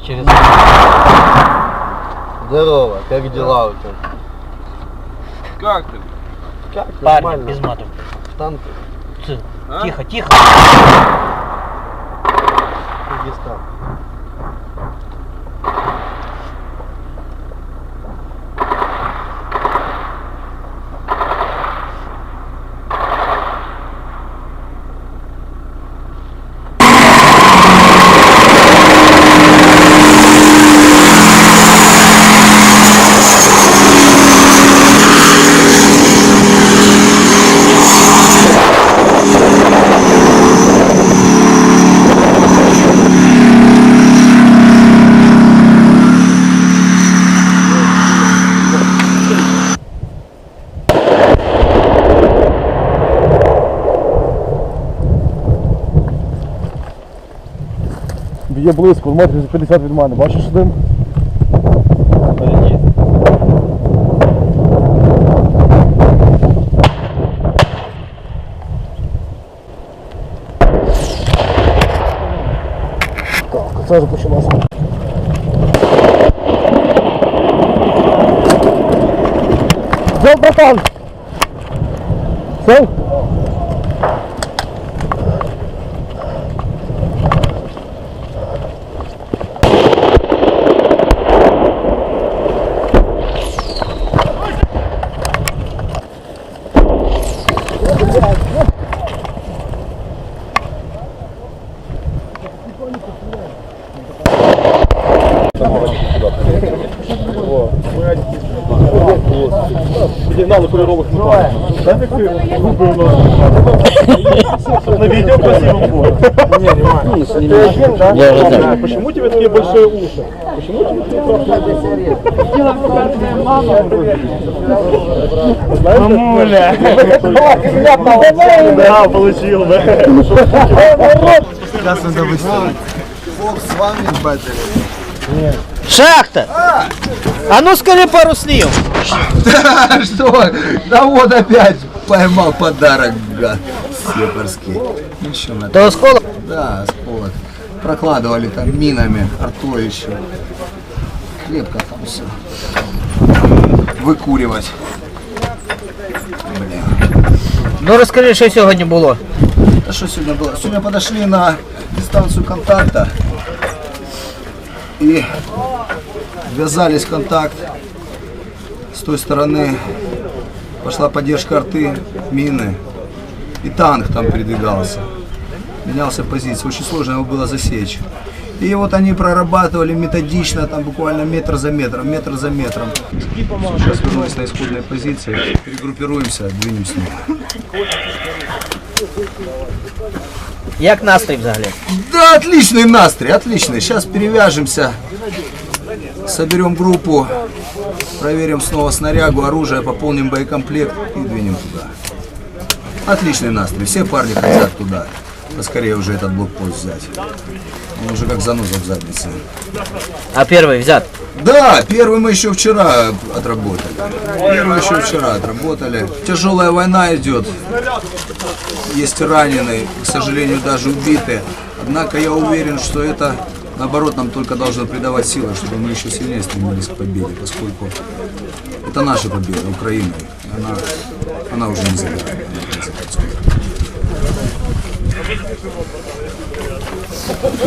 через... Здорово, как дела у тебя? Как ты? Как? Парни, Нормально. без матов. Танки, Ц- А? Тихо, тихо. Кыргызстан. Є близько, метрів за 50 від мене. Бачиш дим? Так, це вже почалося. Взяв, братан! Взяв? Сигналы ты На видео красиво будет. Не, не Ты один, да? Я уже так. Почему у тебя такие большие уши? Почему Мамуля! Да, получил, да. Сейчас надо выставить. Фокс с вами батарея. Шахта! А ну скажи пару слів. Да что? Да вот опять поймал подарок, гад. Сепарский. Еще на До осколок? Да, осколок. Прокладывали там минами, артой еще. Крепко там все. Выкуривать. Блин. Ну розкажи, що сьогодні було. А что сегодня было? Сегодня подошли на дистанцию контакта и ввязались контакт. С той стороны пошла поддержка арты, мины. И танк там передвигался. Менялся позиция. Очень сложно его было засечь. И вот они прорабатывали методично, там буквально метр за метром, метр за метром. Сейчас вернулись на исходные позиции, перегруппируемся, двинемся. Як настрій взагалі? Да, отличный настрой, отличный. Сейчас перевяжемся, соберем группу, проверим снова снарягу, оружие, пополним боекомплект и двинем туда. Отличный настрой. Все парни хотят туда. Поскорее уже этот блокпост взять. Он уже как заноза в заднице. А перший взят. Да, первый мы еще вчера отработали. Первый еще вчера отработали. Тяжелая война идет. Есть раненые, к сожалению, даже убитые. Однако я уверен, что это, наоборот, нам только должно придавать силы, чтобы мы еще сильнее стремились к победе, поскольку это наша победа, Украины. Она, она уже не забирает.